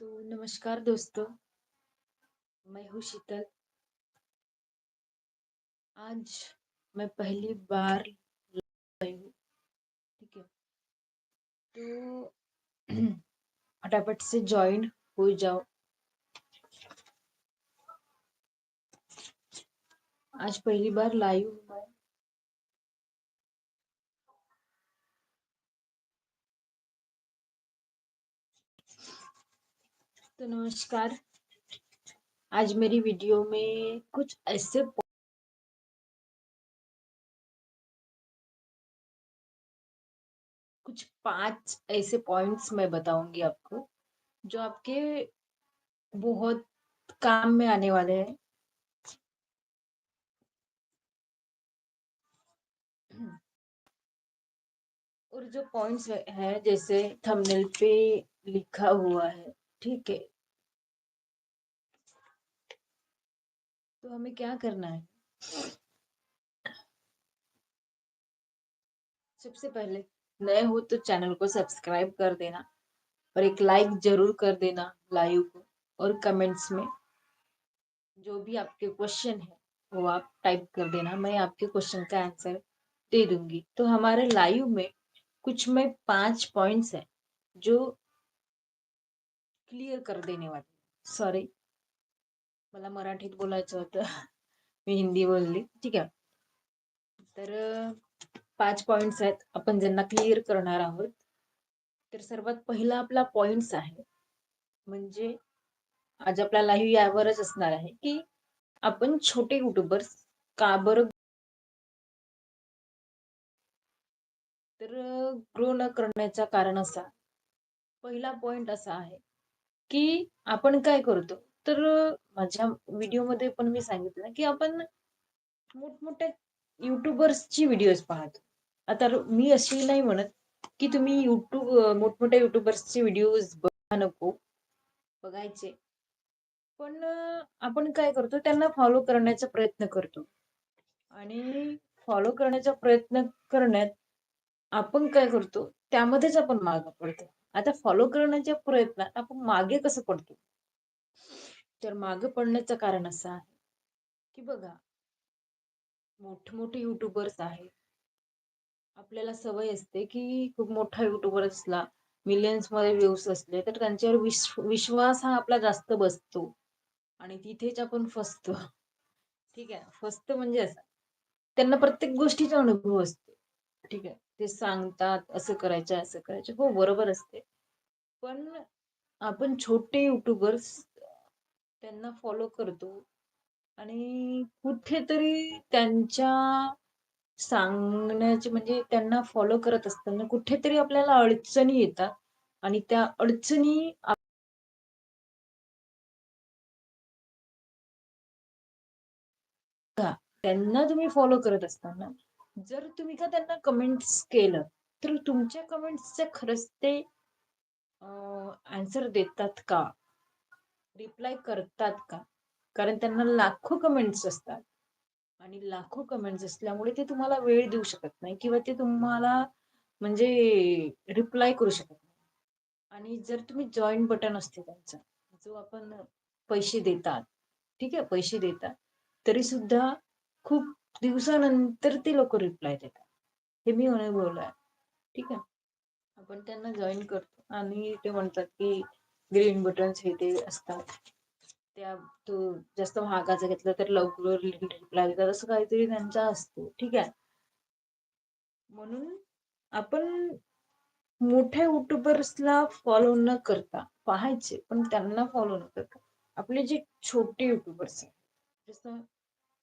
तो नमस्कार दोस्तों, मैं हूँ शीतल। आज मैं पहली बार आई हूँ, ठीक है? तो फटाफट से ज्वाइन हो जाओ। आज पहली बार लाइव हूँ मैं। नमस्कार। आज मेरी वीडियो में कुछ ऐसे कुछ पाँच ऐसे पॉइंट्स मैं बताऊँगी आपको, जो आपके बहुत काम में आने वाले हैं। और जो पॉइंट्स है, जैसे थंबनेल पे लिखा हुआ है, ठीक है? तो हमें क्या करना है? सबसे पहले नए हो तो चैनल को सब्सक्राइब कर देना और एक लाइक ज़रूर कर देना लाइव को और कमेंट्स में जो भी आपके क्वेश्चन है, वो आप टाइप कर देना। मैं आपके क्वेश्चन का आंसर दे दूँगी। तो हमारे लाइव में कुछ में पाँच पॉइंट्स है जो क्लियर कर देने वाले सॉरी मला मराठीत बोलायचं होतं. मी हिंदी बोलली. ठीक आहे. तर पाच पॉइंट्स आहेत. आपण ज्यांना क्लिअर करणार आहोत. तर सर्वात पहिला आपला पॉइंट्स आहे. म्हणजे आज आपला लाईव्ह यावरच असणार आहे की आपण छोटे युट्यूबर्स का बरं तर ग्रो न करण्याचा कारण असा. पहिला पॉइंट असा आहे की आपण काय करतो? तर माझ्या व्हिडिओमध्ये पण मी सांगितलं की आपण मोठमोठ्या युट्यूबर्सची व्हिडिओज पाहतो. आता मी अशी नाही म्हणत की तुम्ही युट्यूब मोठमोठ्या युट्यूबर्सचे व्हिडिओज बघा नको बघायचे. पण आपण काय करतो त्यांना फॉलो करण्याचा प्रयत्न करतो. आणि फॉलो करण्याचा प्रयत्न करण्यात आपण काय करतो त्यामध्येच आपण मागे पडतो. आता फॉलो करण्याच्या प्रयत्नात आपण मागे कसं पडतो? तर मागे पडण्याचं कारण असं आहे. की बघा मोठमोठे युट्यूबर्स आहेत. आपल्याला सवय असते की खूप मोठा युट्यूबर असला मिलियन्समध्ये व्ह्यूज असले तर त्यांच्यावर विश्वास हा आपला जास्त बसतो. आणि तिथेच आपण फसतो. ठीक आहे? फसतो म्हणजे असं. त्यांना प्रत्येक गोष्टीचा अनुभव असतो. ठीक आहे? ते सांगतात असं करायचं असं करायचं. हो बरोबर असते. पण आपण छोटे युट्यूबर्स त्यांना फॉलो करतो. आणि कुठेतरी त्यांच्या सांगण्याचे म्हणजे त्यांना फॉलो करत असताना कुठेतरी आपल्याला अडचणी येतात. आणि त्या अडचणी त्यांना तुम्ही फॉलो करत असताना जर तुम्ही का त्यांना कमेंट्स केलं तर तुमच्या कमेंट्सचे खरंच ते आन्सर देतात का? रिप्लाय करतात का? कारण त्यांना लाखो कमेंट्स असतात. आणि लाखो कमेंट्स असल्यामुळे ते तुम्हाला वेळ देऊ शकत नाही किंवा ते तुम्हाला म्हणजे रिप्लाय करू शकत नाही. आणि जर तुम्ही जॉईन बटन असते त्यांचा जो आपण पैसे देतात ठीक आहे? पैसे देतात तरी सुद्धा खूप दिवसानंतर ते लोक रिप्लाय देतात. हे मी अनुभवलं ठीक आहे? आपण त्यांना जॉईन करतो आणि ते म्हणतात की ग्रीन बटन्स हे ते असतात. त्या तू जास्त महागाचा घेतलं तर लवकर रिप्लाय देतात असं काहीतरी त्यांचा असतो. ठीक आहे? म्हणून आपण मोठ्या युट्यूबर्सला फॉलो न करता पाहायचे पण त्यांना फॉलो न करता. आपले जे छोटे युट्यूबर्स आहेत जसं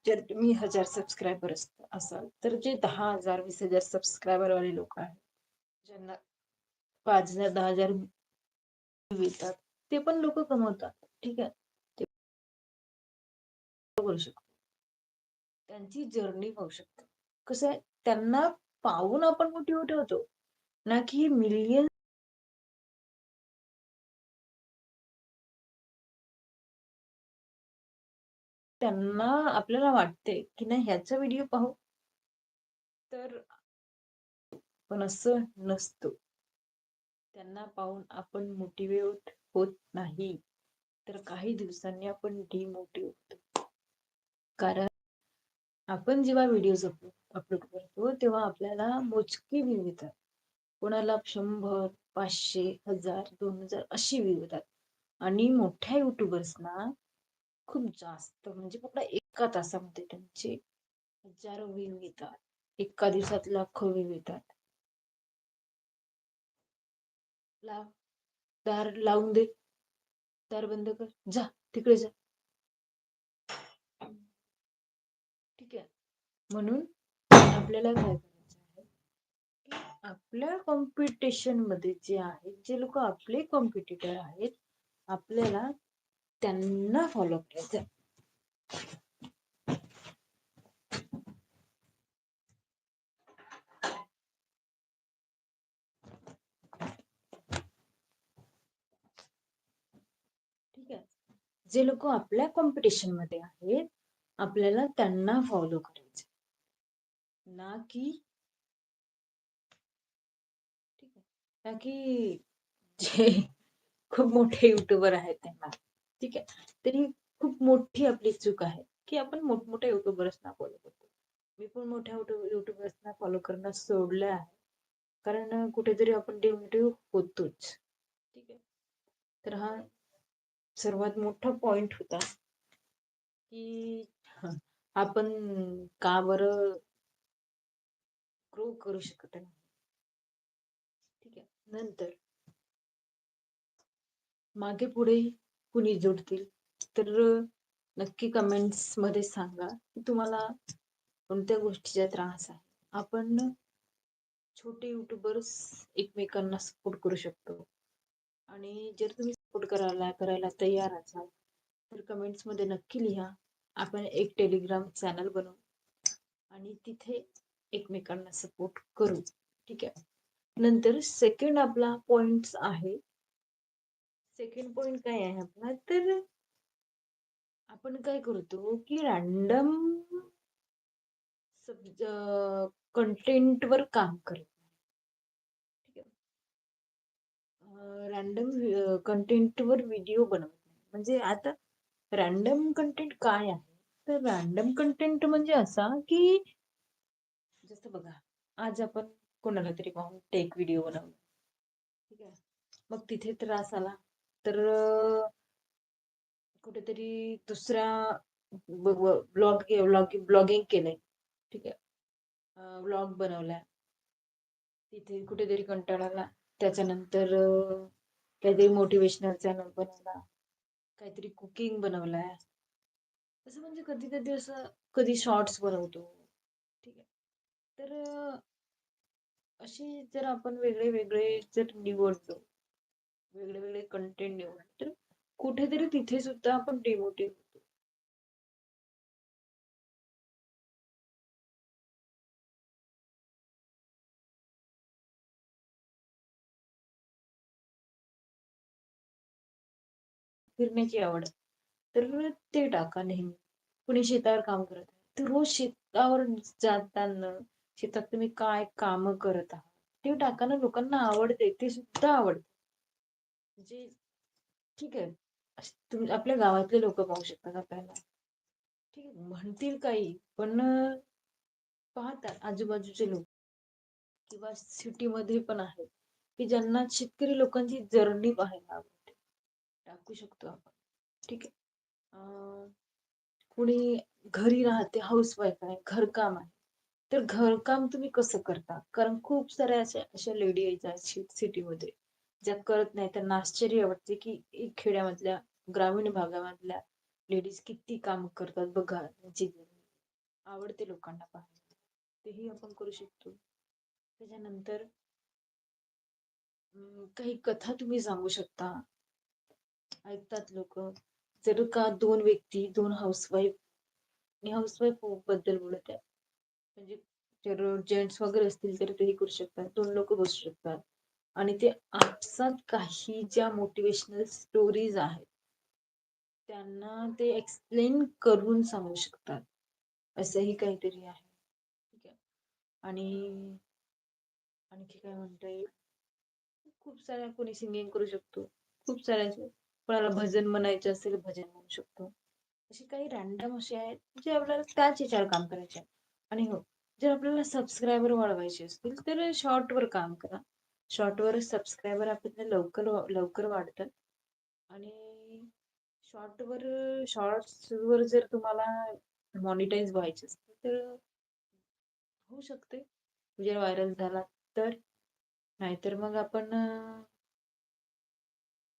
जर तुम्ही हजार सबस्क्रायबर असाल तर जे दहा हजार वीस हजार सबस्क्रायबर वाले लोक आहेत ज्यांना पाच हजार दहा हजार येतात ते पण लोक कमवतात. ठीक आहे? ते करू शकतो त्यांची जर्नी होऊ शकते. कसं आहे? त्यांना पाहून आपण मोठी ठेवतो. ना की मिलियन त्यांना आपल्याला वाटते की नाही ह्याचा व्हिडिओ पाहू. तर पण असं नसतं. त्यांना पाहून आपण मोटिवेट होत नाही तर काही दिवसांनी आपण डिमोटिव्ह होतो. कारण आपण जेव्हा व्हिडिओज अपलोड करतो तेव्हा आपल्याला मोजके व्ह्यू येतात. कोणाला शंभर पाचशे हजार दोन हजार अशी व्ह्यू येतात. आणि मोठ्या युट्यूबर्सना खूप जास्त म्हणजे फक्त एका तासामध्ये त्यांचे हजारो व्ह्यू येतात. एका दिवसात लाखो व्ह्यू येतात. लाव दार लावून दे. दार बंद कर. जा तिकडे जा. ठीक आहे. म्हणून आपल्याला काय करायचं आहे आपल्या कॉम्पिटिशनमध्ये जे आहेत जे लोक आपले कॉम्पिटिटर आहेत आपल्याला त्यांना फॉलो करायचं ठीक आहे जे लोक आपल्या कॉम्पिटिशनमध्ये आहेत आपल्याला त्यांना फॉलो करायचे ना की ठीक आहे. ना की जे खूप मोठे युट्यूबर आहेत त्यांना. ठीक आहे. तरी खूप मोठी आपली चूक आहे की आपण मोठमोठ्या युट्यूबर्सना फॉलो करतो. मी पण मोठ्या युट्यूबर्सना फॉलो करणं सोडलं आहे. कारण कुठेतरी आपण डिमोटिव्ह होतोच. ठीक आहे. तर हा सर्वात मोठा पॉइंट होता. की आपण का बरं ग्रो करू शकत नाही? ठीक आहे नंतर. मागे पुढे कुणी जोडतील? तर नक्की कमेंट्समध्ये सांगा. की तुम्हाला कोणत्या गोष्टीचा त्रास आहे? आपण छोटे युट्यूबर्स एकमेकांना सपोर्ट करू शकतो. आणि जर तुम्ही सपोर्ट करायला करायला तयार असाल तर कमेंट्समध्ये नक्की लिहा. आपण एक टेलिग्राम चॅनल बनवू आणि तिथे एकमेकांना सपोर्ट करू. ठीक आहे? नंतर सेकंड आपला पॉइंट आहे. सेकंड पॉइंट काय आहे आपला? तर आपण काय करतो की रॅन्डम कंटेंट वर काम करतो ठीक आहे रॅन्डम कंटेंटवर व्हिडिओ बनवत नाही. म्हणजे आता रॅन्डम कंटेंट काय आहे? तर रॅन्डम कंटेंट म्हणजे असा की जसं बघा आज आपण कोणाला तरी पाहून टेक व्हिडिओ बनवला. ठीक आहे? मग तिथे त्रास आला तर कुठेतरी दुसरा ब्लॉग ब्लॉग ब्लॉगिंग केलंय. ठीक आहे? ब्लॉग बनवला तिथे कुठेतरी कंटाळाला त्याच्यानंतर काहीतरी मोटिवेशनल चॅनल बनवला. काहीतरी कुकिंग बनवलाय. असं म्हणजे कधी कधी असं कधी शॉर्ट्स बनवतो. ठीक आहे. तर असे जर आपण वेगळे वेगळे जर निवडतो वेगळे वेगळे कंटेंट निवडतो तर कुठेतरी तिथे सुद्धा आपण डिमोटिव्ह होतो. फिरण्याची आवड. तर ते टाका नेहमी. कुणी शेतावर काम करत आहे तर रोज शेतावर जाताना शेतात तुम्ही काय काम करत आहात ते टाकाना लोकांना आवडते ते सुद्धा आवडते. जे ठीक आहे. तुम्ही आपल्या गावातले लोक पाहू शकतात आपल्याला. ठीक आहे म्हणतील काही पण पाहतात आजूबाजूचे लोक. किंवा सिटीमध्ये पण आहेत की ज्यांना शेतकरी लोकांची जर्नी पाहायला आवडते. टाकू शकतो आपण. ठीक आहे. कुणी घरी राहते हाऊसवाईफ आहे घरकाम आहे. तर घरकाम तुम्ही कसं करता? कारण खूप साऱ्या अशा अशा लेडी आहेत सिटीमध्ये ज्या करत नाही त्यांना आश्चर्य वाटते की खेड्यामधल्या ग्रामीण भागामधल्या लेडीज किती काम करतात बघा त्यांची आवडते लोकांना पाहायला. तेही आपण करू शकतो. त्याच्यानंतर काही कथा तुम्ही सांगू शकता. ऐकतात लोक. जर का दोन व्यक्ती दोन हाऊसवाईफ आणि हाऊसवाईफबद्दल बोलत आहे म्हणजे जर जेंट्स वगैरे असतील तर तेही करू शकतात. दोन लोक बसू शकतात. आणि ते आपसात काही ज्या मोटिवेशनल स्टोरीज आहेत त्यांना ते एक्सप्लेन करून सांगू शकतात. असंही काहीतरी आहे. ठीक आहे. आणि आणखी काय म्हणता येईल? खूप साऱ्या कोणी सिंगिंग करू शकतो. खूप साऱ्या कोणाला भजन म्हणायचे असेल भजन म्हणू शकतो. अशी काही रॅन्डम असे आहेत जे आपल्याला त्याच याच्यावर काम करायचे आहे आणि हो जर आपल्याला सबस्क्रायबर वाढवायचे असतील तर शॉर्टवर काम करा. शॉर्टवर सबस्क्रायबर आपल्याला लवकर लवकर वाढतात. आणि शॉर्टवर शॉर्ट्सवर जर तुम्हाला मॉनिटाईज व्हायचे असतील तर होऊ शकते. जर व्हायरल झाला तर. नाहीतर मग आपण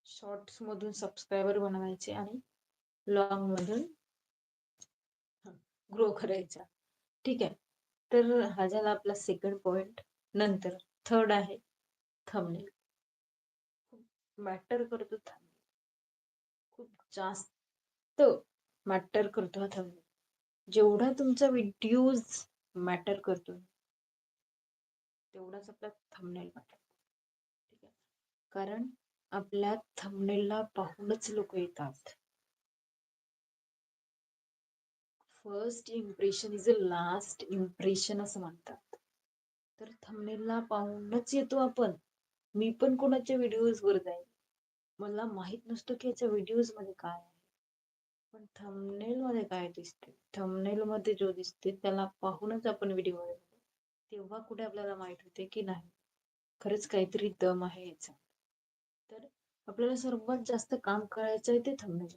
शॉर्ट्स मधून सबस्क्रायबर बनवायचे आणि लॉंग मधून ग्रो करायचा. ठीक आहे. तर हा झाला आपला सेकंड पॉइंट नंतर थर्ड आहे थंबनेल मॅटर करतो थंबनेल खूप जास्त मॅटर करतो हा थंबनेल जेवढा तुमचा व्हिडिओज मॅटर करतो तेवढाच आपला थंबनेल मॅटर ठीक आहे. कारण आपल्या थंबनेलला पाहूनच लोक येतात. First impression is a last impression असं म्हणतात. तर थंबनेलला पाहूनच येतो आपण. मी पण कोणाच्या व्हिडिओज वर जाईन? मला माहीत नसतो की याच्या व्हिडिओजमध्ये काय आहे. पण थंबनेल मध्ये काय दिसते थंबनेल मध्ये जो दिसते त्याला पाहूनच आपण व्हिडिओ तेव्हा कुठे आपल्याला माहीत होते की नाही? खरंच काहीतरी दम आहे याचा. तर आपल्याला सर्वात जास्त काम करायचं आहे ते थंबनेल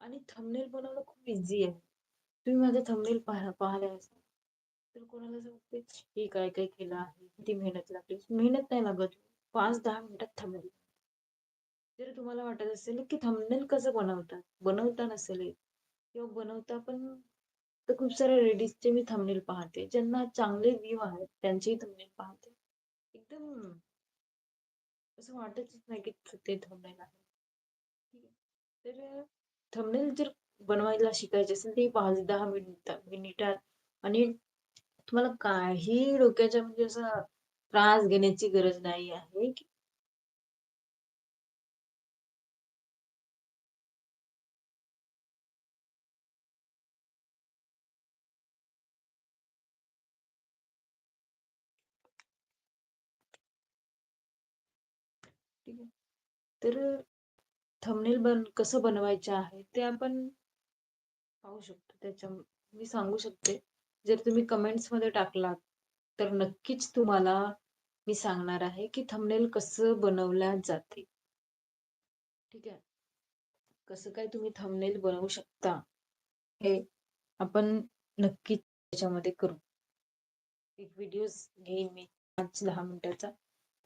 आणि थंबनेल बनवणं खूप इझी आहे. तुम्ही माझं थंबनेल पाहा पाहिले असाल तर कोणाला सांगते हे काय काय केलं आहे? किती मेहनत लागली? मेहनत नाही लागत. पाच दहा मिनिटात थंबनेल जर तुम्हाला वाटत असेल की थंबनेल कसं बनवतात? बनवता नसेल किंवा बनवता पण तर खूप सारे लेडीजचे मी थंबनेल पाहते. ज्यांना चांगले व्ह्यू आहेत त्यांचेही थंबनेल पाहते. एकदम असं वाटतच नाही की ते थंबनेल आहे. तर थंबनेल जर बनवायला शिकायचे असेल ते पाच दहा मिनिट मिनिटात. आणि तुम्हाला काही डोक्याच्या म्हणजे असं त्रास घेण्याची गरज नाही आहे की ठीक आहे तर थंबनेल बन कसं बनवायचं आहे ते आपण पाहू शकतो. त्याच्या मी सांगू शकते. जर तुम्ही कमेंट्समध्ये टाकलात तर नक्कीच तुम्हाला मी सांगणार आहे की थंबनेल कसं बनवल्या जाते. ठीक आहे? कसं काय तुम्ही थंबनेल बनवू शकता हे आपण नक्कीच त्याच्यामध्ये करू. एक व्हिडिओ घेईन मी पाच दहा मिनिटाचा.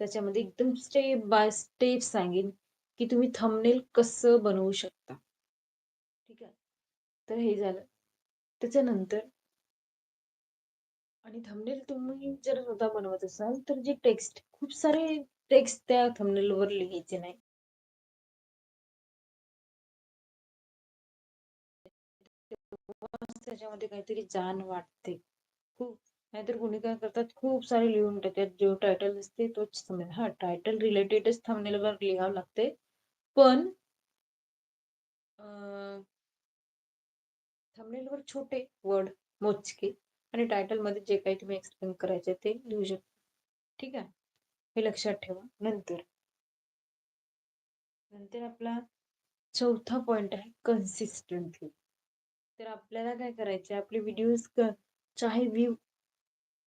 त्याच्यामध्ये एकदम स्टेप बाय स्टेप सांगेन. की तुम्ही थंबनेल कसं बनवू शकता. ठीक आहे? तर हे झालं. त्याच्यानंतर आणि थंबनेल तुम्ही जर स्वतः बनवत असाल तर जे टेक्स्ट खूप सारे टेक्स्ट त्या थंबनेलवर लिहायचे नाही. त्याच्यामध्ये काहीतरी जाण वाटते. खूप नाहीतर कुणी काय करतात खूप सारे लिहून टाकतात. जो टायटल असते तोच थंबनेल हा टायटल रिलेटेडच थंबनेलवर लिहावं लागते. पण थंबनेलवर छोटे वर्ड मोजके आणि टायटलमध्ये जे काही तुम्ही एक्सप्लेन करायचे ते लिहू शकता. ठीक आहे? हे लक्षात ठेवा. नंतर. नंतर आपला चौथा पॉइंट आहे कन्सिस्टंटली तर आपल्याला काय करायचे आपले व्हिडिओज चाहे व्ह्यू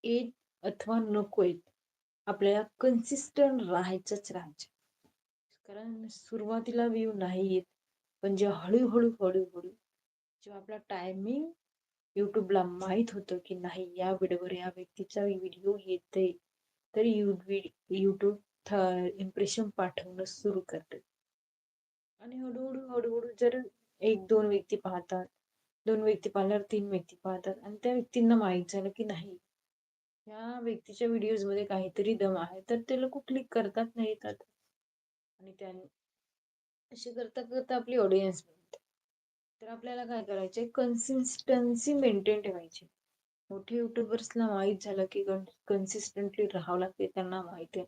येत अथवा नको येत आपल्याला कन्सिस्टंट राहायचंच राहायचं कारण सुरुवातीला व्ह्यू नाही येत. पण जेव्हा हळूहळू हळूहळू जेव्हा आपला टायमिंग युट्यूबला माहीत होतं की नाही या व्हिडिओवर या व्यक्तीचा व्हिडिओ येते तर युट्यूब इम्प्रेशन पाठवणं सुरू करते. आणि हळूहळू हळूहळू जर एक दोन व्यक्ती पाहतात दोन व्यक्ती पाहिल्यावर तीन व्यक्ती पाहतात आणि त्या व्यक्तींना माहीत झालं की नाही या व्यक्तीच्या व्हिडिओजमध्ये काहीतरी दम आहे तर ते लोक क्लिक करतात नाही येतात. आणि त्यां असे करता करता आपली ऑडियन्स बनते. तर आपल्याला काय करायचे कन्सिस्टन्सी मेंटेन ठेवायची. मोठे युट्यूबर्सला माहीत झालं की कन्सिस्टंटली राहावं लागते. त्यांना माहिती आहे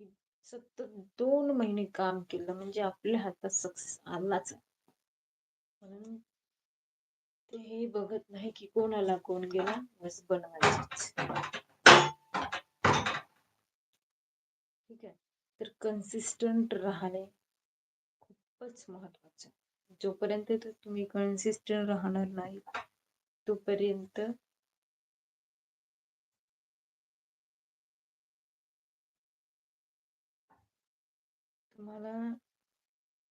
की सतत दोन महिने काम केलं म्हणजे आपल्या हातात सक्सेस आलाच म्हणून ते हे बघत नाही की कोण आला कोण गेला बस बनवायचं ठीक आहे? तर कन्सिस्टंट राहणे खूपच महत्वाचं. जोपर्यंत तर तुम्ही कन्सिस्टंट राहणार नाही तोपर्यंत तुम्हाला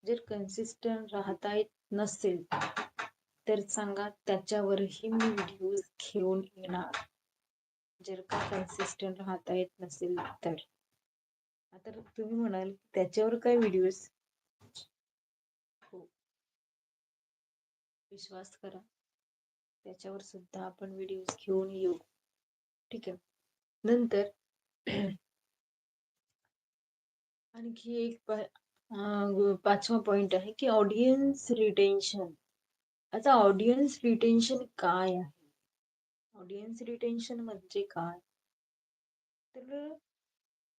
जर कन्सिस्टंट राहता येत नसेल तर सांगा त्याच्यावरही मी व्हिडिओज घेऊन येणार. जर का कन्सिस्टंट राहता येत नसेल तर. आता तुम्ही म्हणाल त्याच्यावर काय व्हिडिओज हो. विश्वास करा. त्याच्यावर सुद्धा आपण व्हिडिओज घेऊन येऊ. ठीक आहे. नंतर आणखी एक पाचवा पॉइंट आहे की ऑडियन्स रिटेन्शन आता ऑडियन्स रिटेन्शन काय आहे? ऑडियन्स रिटेन्शन म्हणजे काय? तर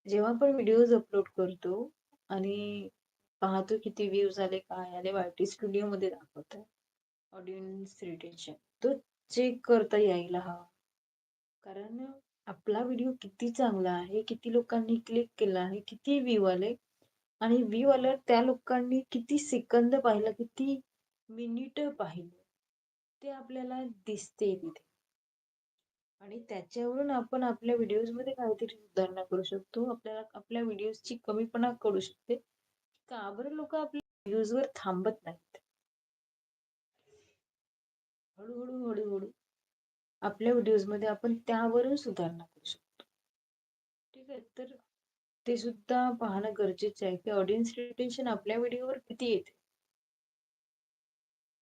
जेव्हा आपण व्हिडिओज अपलोड करतो आणि पाहतो किती व्ह्यूज आले काय आले वायटी स्टुडिओ मध्ये दाखवतात ऑडियन्स रिटेन्शन तो चेक करता यायला हवा. कारण आपला व्हिडिओ किती चांगला आहे किती लोकांनी क्लिक केला आहे किती व्ह्यू आले आणि व्ह्यू आल्यावर त्या लोकांनी किती सेकंद पाहिलं किती मिनिट पाहिलं ते आपल्याला दिसते तिथे. आणि त्याच्यावरून आपण आपल्या व्हिडिओजमध्ये काहीतरी सुधारणा करू शकतो. आपल्याला आपल्या व्हिडिओजची कमीपणा करू शकते. का बरं लोक आपल्या व्हिडिओजवर थांबत नाहीत? हळूहळू हळूहळू आपल्या व्हिडिओजमध्ये आपण त्यावरून सुधारणा करू शकतो. ठीक आहे तर ते सुद्धा पाहणं गरजेचे आहे की ऑडियन्स रिटेन्शन आपल्या व्हिडिओवर किती येते?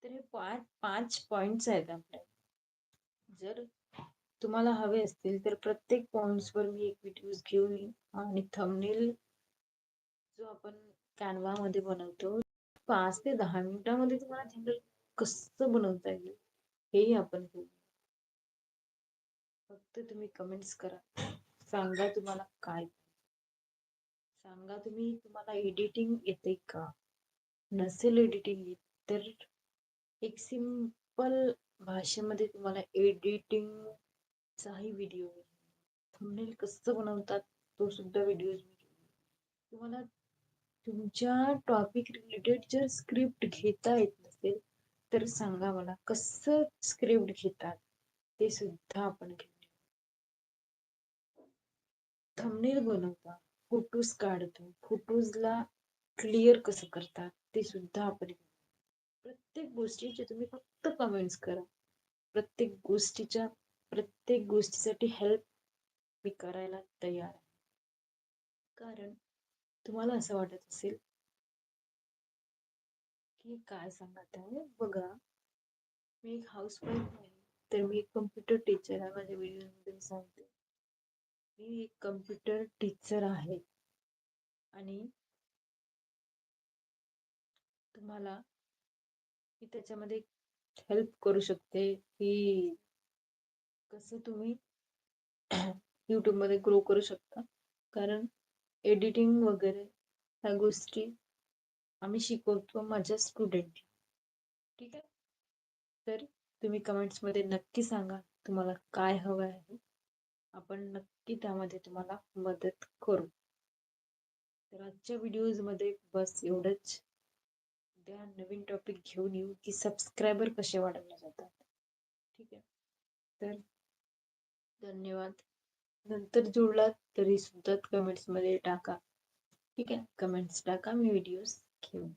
तर हे पाच पाच पॉइंट्स आहेत आपल्या. जर तुम्हाला हवे असतील तर प्रत्येक पॉइंट्सवर मी एक व्हिडिओज घेऊन येईल आणि थंबनेल जो आपण कॅनवा मध्ये बनवतो पाच ते दहा मिनिटांमध्ये तुम्हाला थंबनेल कसं बनवता येईल हेही आपण घेऊ फक्त तुम्ही कमेंट्स करा. सांगा तुम्हाला काय. सांगा तुम्ही तुम्हाला एडिटिंग येते का? नसेल एडिटिंग येत तर एक सिंपल भाषेमध्ये तुम्हाला एडिटिंग चाही व्हिडिओ थंबनेल कसं बनवतात तो सुद्धा व्हिडिओ तुम्हाला तुमच्या टॉपिक रिलेटेड जर स्क्रिप्ट घेता येत नसेल तर सांगा मला कसं स्क्रिप्ट घेतात ते सुद्धा आपण घेऊ थंबनेल बनवता फोटोज काढतो फोटोजला क्लिअर कसं करतात ते सुद्धा आपण प्रत्येक गोष्टीचे तुम्ही फक्त कमेंट्स करा. प्रत्येक गोष्टीच्या प्रत्येक गोष्टीसाठी हेल्प मी करायला तयार आहे. कारण तुम्हाला असं वाटत असेल की काय सांगत आहे? बघा मी एक हाऊस वाईफ आहे तर मी एक कम्प्युटर टीचर आहे. माझ्या व्हिडिओमध्ये सांगते. मी एक कम्प्युटर टीचर आहे. आणि तुम्हाला मी त्याच्यामध्ये हेल्प करू शकते की कसं तुम्ही यूट्यूबमध्ये ग्रो करू शकता. कारण एडिटिंग वगैरे ह्या गोष्टी आम्ही शिकवतो माझ्या स्टुडंट ठीक आहे? तर तुम्ही कमेंट्समध्ये नक्की सांगा तुम्हाला काय हवं आहे. आपण नक्की त्यामध्ये तुम्हाला मदत करू. तर आजच्या व्हिडिओजमध्ये बस एवढंच. उद्या नवीन टॉपिक घेऊन येऊ की सबस्क्रायबर कसे वाढवले जातात. ठीक आहे? तर धन्यवाद. नंतर जुळला तरी सुद्धा कमेंट्समध्ये टाका. ठीक आहे? कमेंट्स टाका मी व्हिडिओज घेऊन